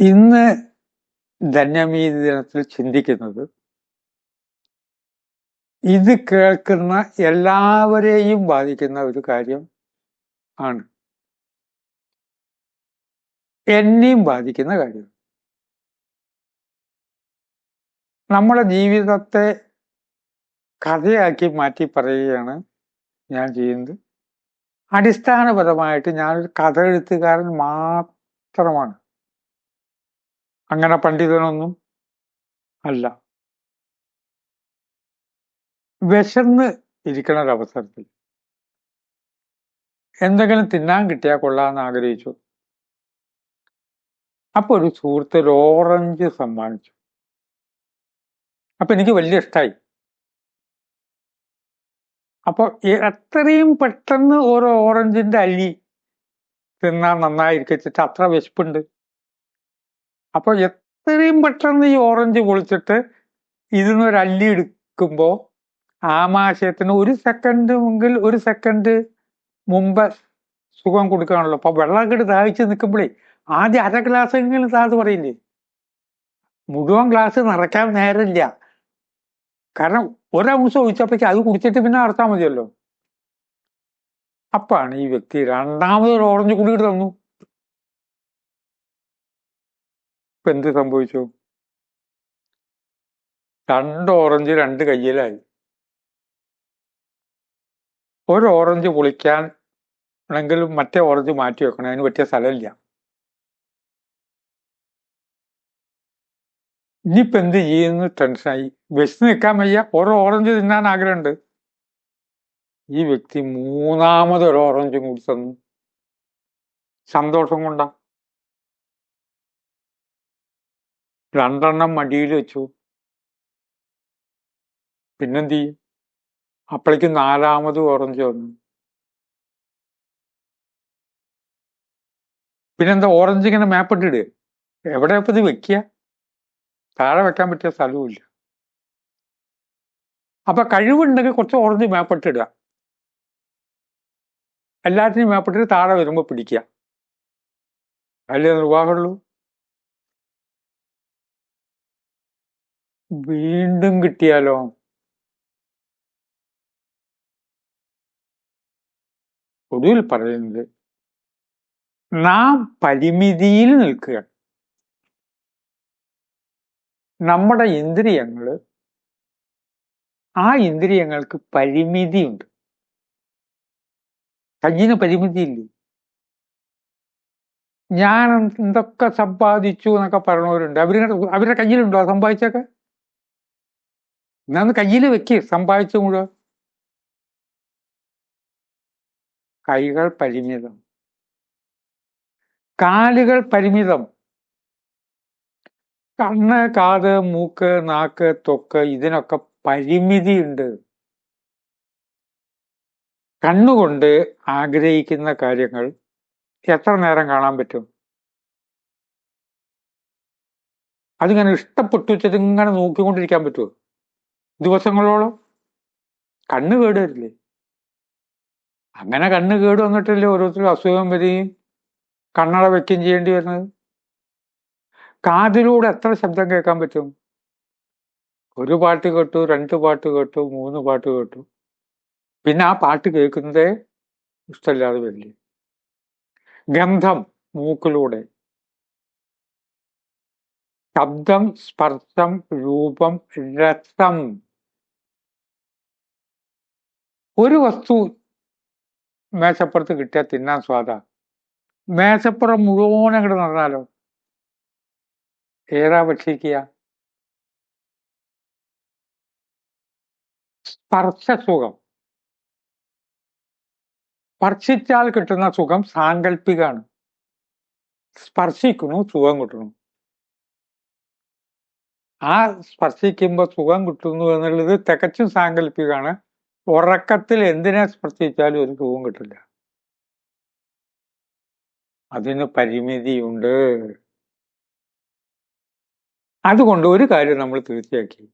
ഇന്ന് ധന്യമീ ദിനത്തിൽ ചിന്തിക്കുന്നത് ഇത് കേൾക്കുന്ന എല്ലാവരെയും ബാധിക്കുന്ന ഒരു കാര്യം ആണ്. എന്നെയും ബാധിക്കുന്ന കാര്യം. നമ്മുടെ ജീവിതത്തെ കഥയാക്കി മാറ്റി പറയുകയാണ് ഞാൻ ചെയ്യുന്നത്. അടിസ്ഥാനപരമായിട്ട് ഞാനൊരു കഥ എഴുത്തുകാരൻ മാത്രമാണ്. അങ്ങനെ പണ്ഡിതനൊന്നും അല്ല. വിശന്ന് ഇരിക്കണ ഒരവസരത്തിൽ എന്തെങ്കിലും തിന്നാൻ കിട്ടിയാൽ കൊള്ളാമെന്ന് ആഗ്രഹിച്ചു. അപ്പൊ ഒരു സുഹൃത്ത് ഒരു ഓറഞ്ച് സമ്മാനിച്ചു. അപ്പൊ എനിക്ക് വലിയ ഇഷ്ടമായി അപ്പൊ എത്രയും പെട്ടെന്ന് ഓരോ ഓറഞ്ചിന്റെ അല്ലി തിന്നാൻ നന്നായിരിക്കച്ചിട്ട് അത്ര വിശപ്പുണ്ട്. അപ്പൊ എത്രയും പെട്ടെന്ന് ഈ ഓറഞ്ച് പൊളിച്ചിട്ട് ഒരു അല്ലി എടുക്കുമ്പോ ആമാശയത്തിന് ഒരു സെക്കൻഡ് മുമ്പിൽ ഒരു സെക്കൻഡ് മുമ്പ് സുഖം കൊടുക്കാണല്ലോ. അപ്പൊ വെള്ളമൊക്കെ ദാഹിച്ച് നിൽക്കുമ്പോഴേ ആദ്യം അര ഗ്ലാസ് എങ്കിലും താത് പറയില്ലേ? മുഴുവൻ ഗ്ലാസ് നിറയ്ക്കാൻ നേരമില്ല. കാരണം ഒരംശം ഒഴിച്ചപ്പോഴേക്ക് അത് കുടിച്ചിട്ട് പിന്നെ നടത്താൻ മതിയല്ലോ. അപ്പാണ് ഈ വ്യക്തി രണ്ടാമതൊരു ഓറഞ്ച് കുടിയിട്ട് തന്നു. ഇപ്പൊ എന്ത് സംഭവിച്ചു? രണ്ട് ഓറഞ്ച് രണ്ട് കയ്യിലായി. ഒരു ഓറഞ്ച് പൊളിക്കാൻ ആണെങ്കിൽ മറ്റേ ഓറഞ്ച് മാറ്റി വെക്കണം. അതിന് പറ്റിയ സ്ഥലമില്ല. ഇനിയിപ്പോ എന്ത് ചെയ്യുന്നു ടെൻഷനായി? വെച്ച് നിൽക്കാൻ വയ്യ. ഓരോ ഓറഞ്ച് തിന്നാൻ ആഗ്രഹമുണ്ട്. ഈ വ്യക്തി മൂന്നാമത് ഒരു ഓറഞ്ചും കൂടി തന്നു. സന്തോഷം കൊണ്ടാ. രണ്ടെണ്ണം മടിയിൽ വെച്ചു. പിന്നെന്ത് ചെയ്യും അപ്പോഴേക്കും നാലാമത് ഓറഞ്ച് വന്നു. പിന്നെന്താ ഓറഞ്ച് ഇങ്ങനെ മാപ്പിട്ടിട് എവിടെ ഇത് വെക്കുക താഴെ വെക്കാൻ പറ്റിയ സ്ഥലവുമില്ല അപ്പൊ കഴിവുണ്ടെങ്കിൽ കുറച്ച് ഓറഞ്ച് മാപ്പിട്ടിടുക എല്ലാത്തിനും മാപ്പിട്ടിട്ട് താഴെ വരുമ്പോൾ പിടിക്കുക അല്ലേ നിർവാഹമുള്ളൂ വീണ്ടും കിട്ടിയാലോ? ഒടുവിൽ പറയുന്നത് നാം പരിമിതിയിൽ നിൽക്കുക നമ്മുടെ ഇന്ദ്രിയങ്ങൾ ആ ഇന്ദ്രിയങ്ങൾക്ക് പരിമിതിയുണ്ട്. കയ്യിന് പരിമിതിയില്ലേ? ഞാൻ എന്തൊക്കെ സമ്പാദിച്ചു എന്നൊക്കെ പറഞ്ഞവരുണ്ട്. അവരുടെ അവരുടെ കയ്യിലുണ്ടോ? സമ്പാദിച്ചൊക്കെ എന്നാന്ന് കയ്യിൽ വെക്ക് സമ്പാദിച്ചു മുഴുവൻ. കൈകൾ പരിമിതം. കാലുകൾ പരിമിതം. കണ്ണ് കാത് മൂക്ക് നാക്ക് തൊക്ക് ഇതിനൊക്കെ പരിമിതിയുണ്ട്. കണ്ണുകൊണ്ട് ആഗ്രഹിക്കുന്ന കാര്യങ്ങൾ എത്ര നേരം കാണാൻ പറ്റും? അതിങ്ങനെ ഇഷ്ടപ്പെട്ടു വെച്ചിട്ട് ഇങ്ങനെ നോക്കിക്കൊണ്ടിരിക്കാൻ പറ്റുമോ ദിവസങ്ങളോളം കണ്ണ് കേട് വരില്ലേ അങ്ങനെ കണ്ണ് കേട് വന്നിട്ടല്ലേ ഓരോരുത്തരും അസുഖം വരികയും കണ്ണട വെക്കുകയും ചെയ്യേണ്ടി വരുന്നത്? കാതിലൂടെ എത്ര ശബ്ദം കേൾക്കാൻ പറ്റും? ഒരു പാട്ട് കേട്ടു രണ്ട് പാട്ട് കേട്ടു മൂന്ന് പാട്ട് കേട്ടു. പിന്നെ ആ പാട്ട് കേൾക്കുന്നതേ ഇഷ്ടമില്ലാതെ വരില്ലേ. ഗന്ധം മൂക്കിലൂടെ. ശബ്ദം സ്പർശം രൂപം രസം. ഒരു വസ്തു മേശപ്പുറത്ത് കിട്ടിയാൽ തിന്നാൻ സ്വാദ. മേശപ്പുറം മുഴുവൻ അങ്ങോട്ട് നടന്നാലോ ഏതാ ഭക്ഷിക്കുക? സ്പർശസുഖം സ്പർശിച്ചാൽ കിട്ടുന്ന സുഖം സാങ്കല്പികാണ് സ്പർശിക്കുന്നു സുഖം കിട്ടുന്നു. ആ സ്പർശിക്കുമ്പോൾ സുഖം കിട്ടുന്നു എന്നുള്ളത് തികച്ചും സാങ്കല്പികമാണ് ഉറക്കത്തിൽ എന്തിനെ സ്പർശിച്ചാലും ഒരു സുഖം കിട്ടില്ല. അതിന് പരിമിതിയുണ്ട്. അതുകൊണ്ട് ഒരു കാര്യം നമ്മൾ തീർച്ചയാക്കി.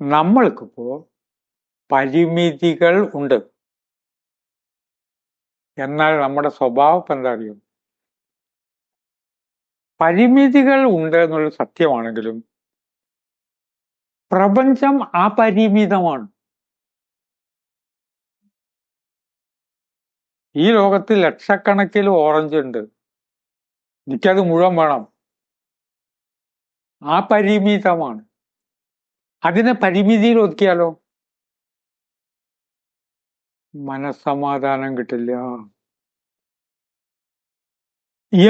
നമ്മൾക്കിപ്പോ പരിമിതികൾ ഉണ്ട്. എന്നാൽ നമ്മുടെ സ്വഭാവം എന്താ അറിയും? പരിമിതികൾ ഉണ്ട് എന്നുള്ള സത്യമാണെങ്കിലും പ്രപഞ്ചം അപരിമിതമാണ്. ഈ ലോകത്ത് ലക്ഷക്കണക്കിൽ ഓറഞ്ച് ഉണ്ട്. എനിക്കത് മുഴുവൻ വേണം. ആ പരിമിതമാണ്. അതിനെ പരിമിതിയിൽ ഒതുക്കിയാലോ? മനസ്സമാധാനം കിട്ടില്ല.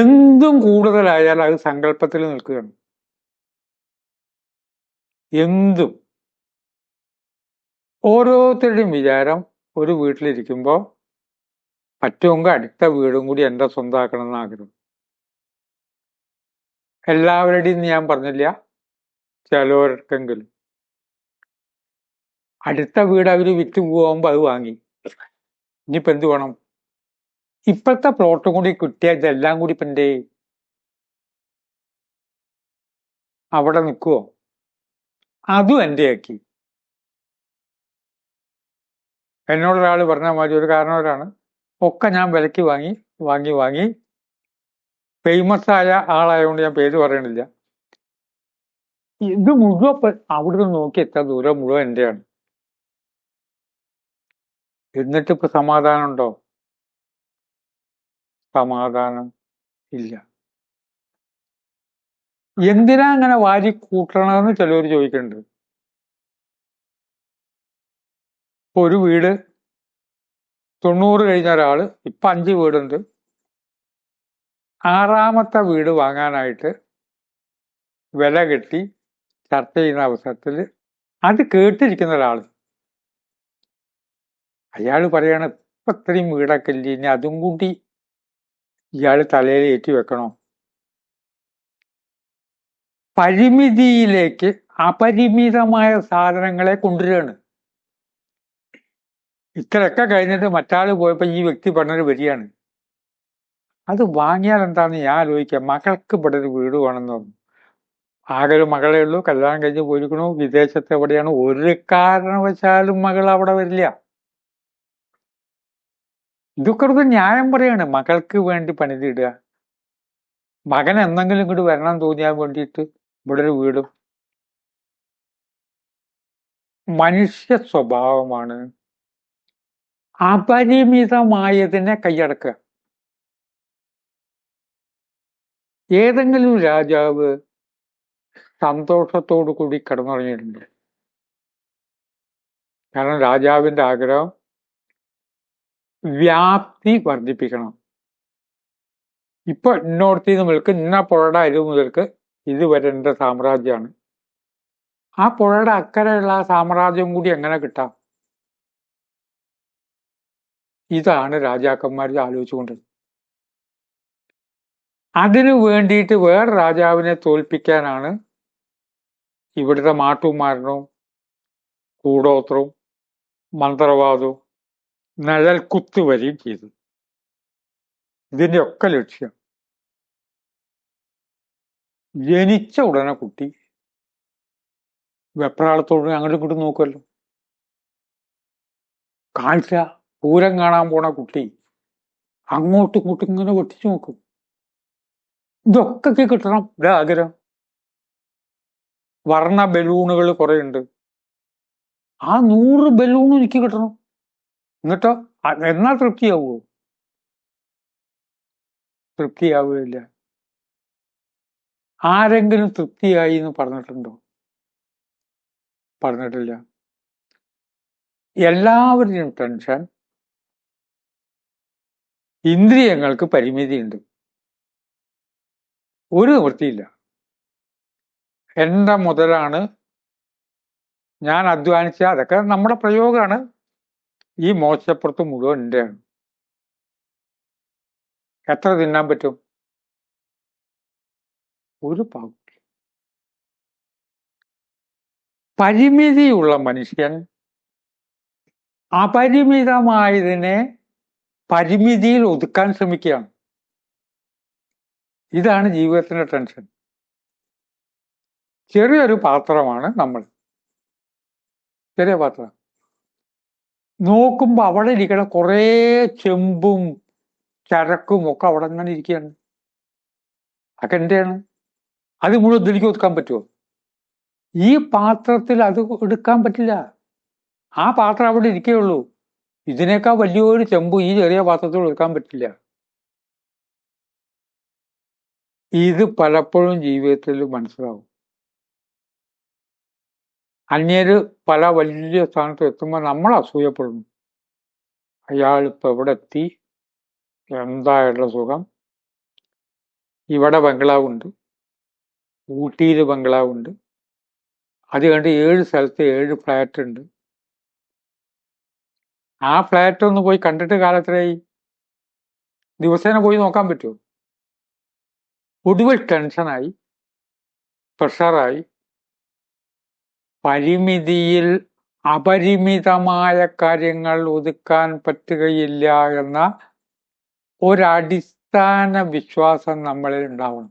എന്തും കൂടുതലായാൽ അത് സങ്കല്പത്തിൽ നിൽക്കുകയാണ്. എന്തും. ഓരോരുത്തരുടെയും വിചാരം ഒരു വീട്ടിലിരിക്കുമ്പോൾ പറ്റുമെങ്കിൽ അടുത്ത വീടും കൂടി എന്റെ സ്വന്തമാക്കണം എന്ന് ആഗ്രഹം എല്ലാവരുടെയും ഞാൻ പറഞ്ഞില്ല ചിലവർക്കെങ്കിലും. അടുത്ത വീട് അവർ വിറ്റ് പോകുമ്പോൾ അത് വാങ്ങി. ഇനിയിപ്പോ എന്ത് വേണം? ഇപ്പോഴത്തെ പ്ലോട്ടും കൂടി കിട്ടിയ ഇതെല്ലാം കൂടി ഇപ്പം എന്റെ അവിടെ നിൽക്കുവോ അതും എന്റെ ആക്കി. എന്നോടൊരാൾ പറഞ്ഞ മാതിരി ഒരു കാരണവരാണ് ഒക്കെ ഞാൻ വിലക്ക് വാങ്ങി വാങ്ങി വാങ്ങി. ഫേമസ് ആയ ആളായതുകൊണ്ട് ഞാൻ പേര് പറയണില്ല. ഇത് മുഴുവൻ അവിടുന്ന് നോക്കി എത്ര ദൂരം മുഴുവൻ എന്റെയാണ്. എന്നിട്ട് ഇപ്പൊ സമാധാനം ഉണ്ടോ? സമാധാനം ഇല്ല. എന്തിനാ അങ്ങനെ വാരി കൂട്ടണമെന്ന് ചിലവർ ചോദിക്കുന്നുണ്ട് ഒരു വീട് തൊണ്ണൂറ് കഴിഞ്ഞ ഒരാൾ ഇപ്പം അഞ്ച് വീടുണ്ട്. ആറാമത്തെ വീട് വാങ്ങാനായിട്ട് വില കെട്ടി ചർച്ച ചെയ്യുന്ന അവസരത്തിൽ അത് കേട്ടിരിക്കുന്ന ഒരാൾ. അയാൾ പറയാണ് ഇപ്പം ഇത്രയും വീടൊക്കെ ഇല്ല? ഇനി അതും കൂടി ഇയാൾ തലയിൽ ഏറ്റി വെക്കണോ? പരിമിതിയിലേക്ക് അപരിമിതമായ സാധനങ്ങളെ കൊണ്ടുവരികയാണ്. ഇത്രയൊക്കെ കഴിഞ്ഞിട്ട് മറ്റാൾ പോയപ്പോൾ ഈ വ്യക്തി പറഞ്ഞൊരു വരികയാണ്. അത് വാങ്ങിയാൽ എന്താന്ന് ഞാൻ ആലോചിക്കുക മകൾക്ക് ഇവിടെ ഒരു വീട് വേണമെന്ന്? ആകെ ഒരു മകളേ ഉള്ളൂ കല്യാണം കഴിഞ്ഞ് പോയിരിക്കണു വിദേശത്ത് എവിടെയാണ്? ഒരു കാരണവശാലും മകൾ അവിടെ വരില്ല. ഇതൊക്കെ ഒരു ന്യായം പറയാണ്. മകൾക്ക് വേണ്ടി പണിതിടുക മകൻ എന്തെങ്കിലും ഇങ്ങോട്ട് വരണം തോന്നിയാൻ വേണ്ടിയിട്ട് ഇവിടെ ഒരു വീടും. മനുഷ്യ സ്വഭാവമാണ്. അപരിമിതമായതിനെ കൈയടക്കുക. ഏതെങ്കിലും രാജാവ് സന്തോഷത്തോടു കൂടി കിടന്നുറങ്ങിയിട്ടുണ്ട്. കാരണം രാജാവിന്റെ ആഗ്രഹം വ്യാപ്തി വർദ്ധിപ്പിക്കണം. ഇപ്പൊ ഇന്നോടത്തിന്ന് മുതൽക്ക് ഇന്ന പുഴയുടെ അരിവ് മുതൽക്ക് ഇതുവരെ വരേണ്ട സാമ്രാജ്യമാണ്. ആ പുഴയുടെ അക്കരെയുള്ള സാമ്രാജ്യം കൂടി എങ്ങനെ കിട്ടാം? ഇതാണ് രാജാക്കന്മാർ ആലോചിച്ചുകൊണ്ടിരുന്നത് അതിനു വേണ്ടിയിട്ട് വേറെ രാജാവിനെ തോൽപ്പിക്കാനാണ് ഇവിടുത്തെ മാട്ടുമാരനോ കൂടോത്രവും മന്ത്രവാദവും നിഴൽ കുത്തുവരികയും ചെയ്തു ഇതിന്റെ ഒക്കെ ലക്ഷ്യം. ജനിച്ച ഉടനെ കുട്ടി വെപ്രാളത്തോട് അങ്ങോട്ടും ഇങ്ങോട്ടും നോക്കുമല്ലോ. കാഴ്ച പൂരം കാണാൻ പോണ കുട്ടി അങ്ങോട്ടും ഇങ്ങോട്ടും ഇങ്ങനെ വെട്ടിച്ചു നോക്കും. ഇതൊക്കെ കിട്ടണം ഒരാഗ്രഹം. വർണ ബലൂണുകൾ കുറെ ഉണ്ട്. ആ നൂറ് ബലൂണും എനിക്ക് കിട്ടണം. എന്നിട്ടോ എന്നാ തൃപ്തിയാവുമോ? തൃപ്തിയാവുകയില്ല. ആരെങ്കിലും തൃപ്തിയായി എന്ന് പറഞ്ഞിട്ടുണ്ടോ? പറഞ്ഞിട്ടില്ല. എല്ലാവരുടെയും ടെൻഷൻ ഇന്ദ്രിയങ്ങൾക്ക് പരിമിതിയുണ്ട്. ഒരു നിവൃത്തിയില്ല. എന്റെ മുതലാണ് ഞാൻ അധ്വാനിച്ച അതൊക്കെ നമ്മുടെ പ്രയോഗമാണ്. ഈ മോശപ്പുറത്ത് മുഴുവൻ എന്റെയാണ്. എത്ര തിന്നാൻ പറ്റും? ഒരു പാവം പരിമിതിയുള്ള മനുഷ്യൻ അപരിമിതമായതിനെ പരിമിതിയിൽ ഒതുക്കാൻ ശ്രമിക്കുകയാണ്. ഇതാണ് ജീവിതത്തിന്റെ ടെൻഷൻ ചെറിയൊരു പാത്രമാണ് നമ്മൾ. ചെറിയ പാത്രം. നോക്കുമ്പോൾ അവിടെ ഇരിക്കണ കുറേ ചെമ്പും ചരക്കും ഒക്കെ അവിടെ അങ്ങനെ ഇരിക്കുകയാണ്. അതൊക്കെ എന്റെയാണ് അത് മുഴുവൻ എനിക്ക് ഒതുക്കാൻ പറ്റുമോ? ഈ പാത്രത്തിൽ അത് എടുക്കാൻ പറ്റില്ല. ആ പാത്രം അവിടെ ഇരിക്കുകയുള്ളൂ ഇതിനേക്കാൾ വലിയൊരു ചെമ്പ് ഈ ചെറിയ പാത്രത്തിൽ എടുക്കാൻ പറ്റില്ല. ഇത് പലപ്പോഴും ജീവിതത്തിൽ മനസ്സിലാവും. അന്യര് പല വലിയ സ്ഥാനത്ത് എത്തുമ്പോൾ നമ്മൾ അസൂയപ്പെടുന്നു. അയാൾ ഇപ്പൊ എവിടെ എത്തി? എന്തായുള്ള സുഖം? ഇവിടെ ബംഗ്ലാവുണ്ട്. ഊട്ടിയിൽ ബംഗ്ലാവുണ്ട്. അത് കണ്ട് ഏഴ് സ്ഥലത്ത് ഏഴ് ഫ്ലാറ്റ് ഉണ്ട് ആ ഫ്ലാറ്റ് ഒന്ന് പോയി കണ്ടിട്ട് കാലത്തിലായി ദിവസേന പോയി നോക്കാൻ പറ്റുമോ ഒടുവിൽ ടെൻഷനായി പ്രഷറായി പരിമിതിയിൽ അപരിമിതമായ കാര്യങ്ങൾ ഒതുക്കാൻ പറ്റുകയില്ല എന്ന ഒരടിസ്ഥാന വിശ്വാസം നമ്മളിൽ ഉണ്ടാവണം.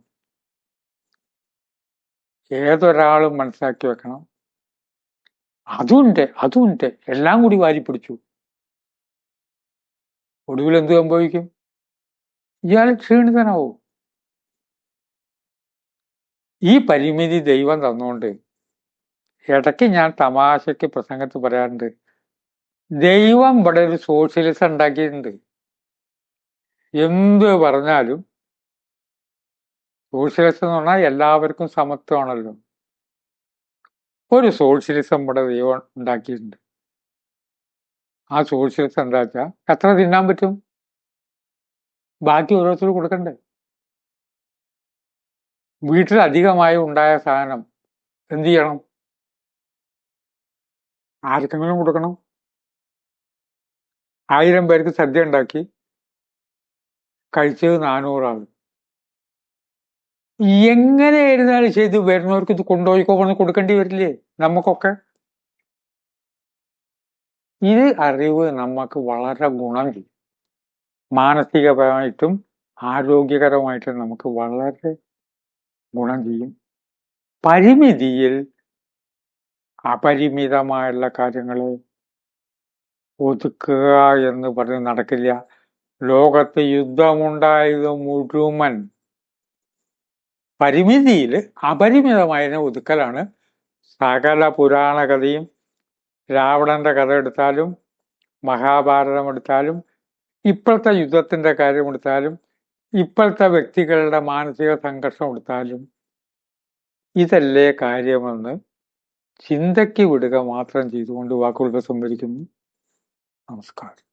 ഏതൊരാളും മനസ്സിലാക്കി വെക്കണം. അതുണ്ട് അതുണ്ട്. എല്ലാം കൂടി വാരി പിടിച്ചു ഒടുവിൽ എന്ത് സംഭവിക്കും? ഇയാൾ ക്ഷീണിതനാവും? ഈ പരിമിതി ദൈവം തന്നുകൊണ്ട് ഇടയ്ക്ക് ഞാൻ തമാശയ്ക്ക് പ്രസംഗത്ത് പറയാറുണ്ട്. ദൈവം ഇവിടെ ഒരു സോഷ്യലിസം ഉണ്ടാക്കിയിട്ടുണ്ട്. എന്ത് പറഞ്ഞാലും സോഷ്യലിസം എന്ന് പറഞ്ഞാൽ എല്ലാവർക്കും സമത്വമാണല്ലോ. ഒരു സോഷ്യലിസം ഇവിടെ ദൈവം ഉണ്ടാക്കിയിട്ടുണ്ട്. ആ സോഷ്യലിസം എന്താ വെച്ചാൽ എത്ര തിന്നാൻ പറ്റും? ബാക്കി ഓരോരുത്തർ കൊടുക്കണ്ടേ? വീട്ടിൽ അധികമായി ഉണ്ടായ സാധനം എന്ത് ചെയ്യണം? ആർക്കെങ്കിലും കൊടുക്കണം. ആയിരം പേർക്ക് സദ്യ ഉണ്ടാക്കി കഴിച്ചത് നാനൂറാണ്. എങ്ങനെയായിരുന്നാലും ചെയ്ത് വരുന്നവർക്ക് ഇത് കൊണ്ടുപോയിക്കോ പറഞ്ഞ് കൊടുക്കേണ്ടി വരില്ലേ? നമുക്കൊക്കെ ഇത് അറിവ് നമുക്ക് വളരെ ഗുണം ചെയ്യും. മാനസികപരമായിട്ടും ആരോഗ്യകരമായിട്ടും നമുക്ക് വളരെ ഗുണം ചെയ്യും. പരിമിതിയിൽ അപരിമിതമായുള്ള കാര്യങ്ങൾ ഒതുക്കുക എന്ന് പറഞ്ഞ് നടക്കില്ല. ലോകത്ത് യുദ്ധമുണ്ടായത് മുഴുവൻ പരിമിതിയിൽ അപരിമിതമായ ഒതുക്കലാണ് സകല പുരാണ കഥയും രാവണന്റെ കഥ എടുത്താലും മഹാഭാരതം എടുത്താലും ഇപ്പോഴത്തെ യുദ്ധത്തിന്റെ കാര്യം എടുത്താലും ഇപ്പോഴത്തെ വ്യക്തികളുടെ മാനസിക സംഘർഷം എടുത്താലും ഇതല്ലേ കാര്യമെന്ന് ചിന്തയ്ക്ക് വിടുക മാത്രം ചെയ്തുകൊണ്ട് വാക്കുകൾ സംഭരിക്കുന്നു. നമസ്കാരം.